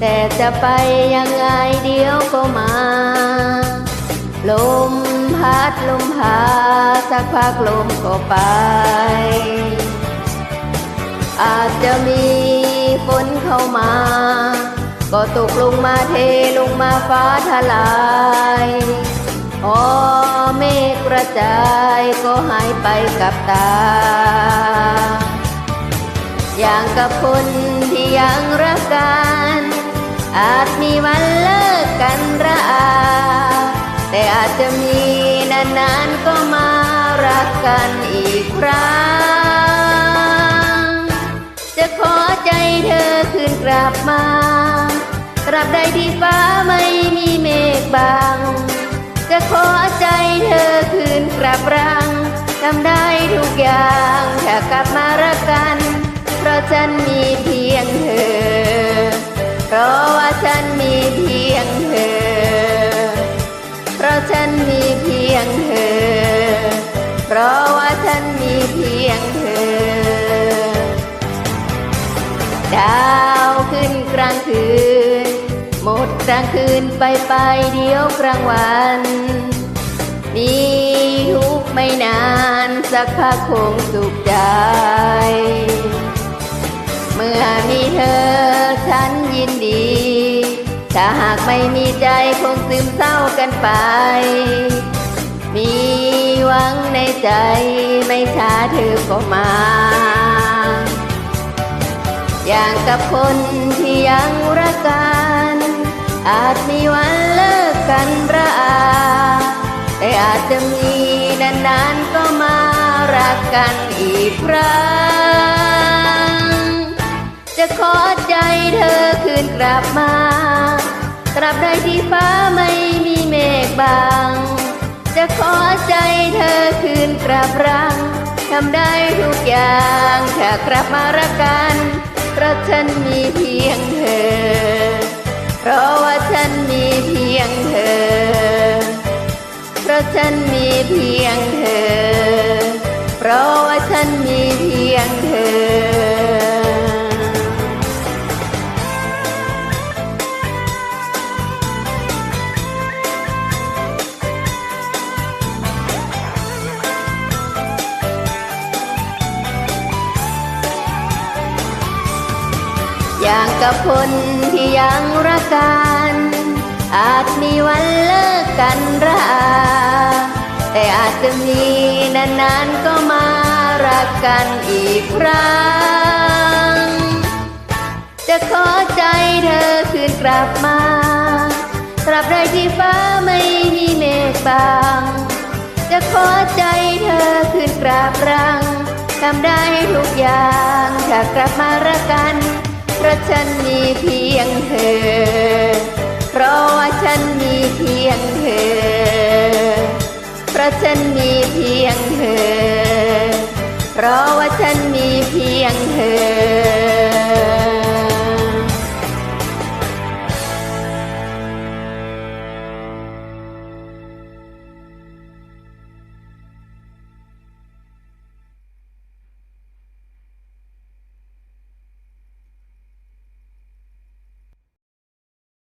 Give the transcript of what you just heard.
แต่จะไปยังไงเดี๋ยวก็มา ลมพัดลมพาสักพักลมก็ไป อาจจะมีฝนเข้ามา ก็ตกลงมาเทลงมาฟ้าทลายพอเมฆกระจายก็หายไปกับตา อย่างกับคนที่ยังรักกัน อาจมีวันเลิกกันระอาแต่อาจจะมีนานๆก็มารักกันอีกครั้ง จะขอใจเธอคืนกลับมา ตราบใดที่ฟ้าไม่มีเมฆบัง จะขอใจเธอคืนกลับรังทำได้ทุกอย่างถ้ากลับมารักกัน ฉันมีเพียงเธอ เพราะว่าฉันมีเพียงเธอ เพราะฉันมีเพียงเธอ เพราะว่าฉันมีเพียงเธอ ดาวขึ้นกลางคืน หมดกลางคืนไปไปเดียวกลางวัน มีทุกไม่นานสักพักคงสุขใจ อมีเธอฉันยินดี ถ้าหากไม่มีใจคงซึมเศร้ากันไป มีหวังในใจไม่ช้าเธอก็มา อย่างกับคนที่ยังรักกันอาจมีวันเลิกกันระอาแต่อาจจะมีนานๆก็มารักกันอีกครั้ง กลับมาตราบใดที่ฟ้าไม่มีเมฆบัง จะขอใจเธอคืนกลับรังทำได้ทุกอย่างถ้ากลับมารักกันเพราะฉันมีเพียงเธอ เพราะว่าฉันมีเพียงเธอ เพราะฉันมีเพียงเธอ เพราะว่าฉันมีเพียงเธอ อย่างกับคนที่ยังรักกัน อาจมีวันเลิกกันระอาแต่อาจจะมีนานๆก็มารักกันอีกครั้ง จะขอใจเธอคืนกลับมาตราบใดที่ฟ้าไม่มีเมฆบังจะขอใจเธอคืนกราบรังทำได้ทุกอย่างถ้ากลับมารักกัน ราะฉันมีเพียงเธอ เพราะว่าฉันมีเพียงเธอ เพราะฉันมีเพียงเธอ เพราะว่าฉันมีเพียงเธอ